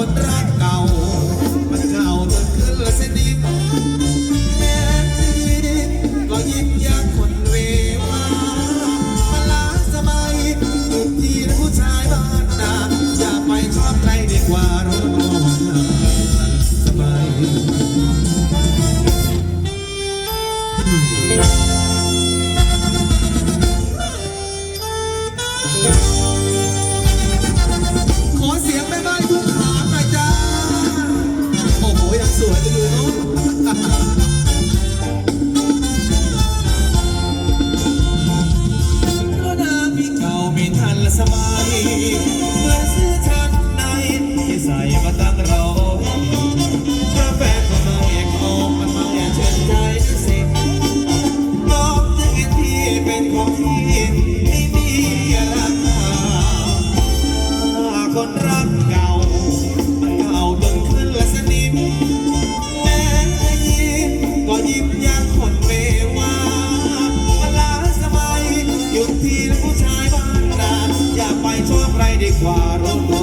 คนรักเก่า มันเก่าจนขึ้นเส้นดิบแม้นี้ก็ยิบยักคนเวมามาลาสมัยตุกที่ผู้ชายบ้านนาอย่าไปชอบใครดีกว่ารู้ตัวสบาย คนเมวามัลาสมัยหยุดทีแล้ผู้ชายบ้านนาอยากไปชอบใครดีกว่าร้องตั